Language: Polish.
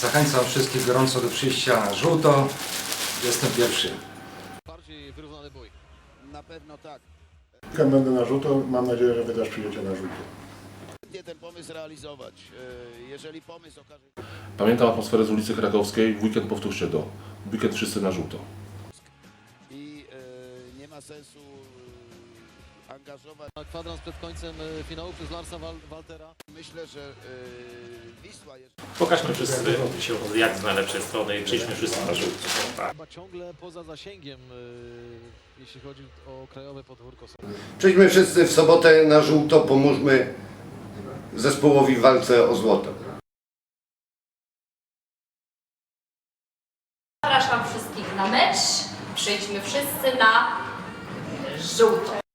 Zachęcam wszystkich gorąco do przyjścia na żółto. Jestem pierwszy. Bardziej wyrównany bój. Na pewno tak. Będę na żółto, mam nadzieję, że wy też przyjdziecie na żółto. Nie ten pomysł realizować. E, Jeżeli pomysł okaże Pamiętam atmosferę z ulicy Krakowskiej, w weekend powtórzcie to. W weekend wszyscy na żółto. i e, nie ma sensu angażować. Na kwadrans przed końcem e, finału przez Larsa Wal Waltera. Myślę, że e, Wisła jeszcze Pokażmy wszyscy się jak z najlepszej strony i przyjdźmy wszyscy na żółto. Tak. Chyba ciągle poza zasięgiem, e, jeśli chodzi o krajowe podwórko. Przyjdźmy wszyscy w sobotę na żółto, pomóżmy zespołowi w walce o złoto. Zapraszam wszystkich na mecz. Przyjdźmy wszyscy na żółto.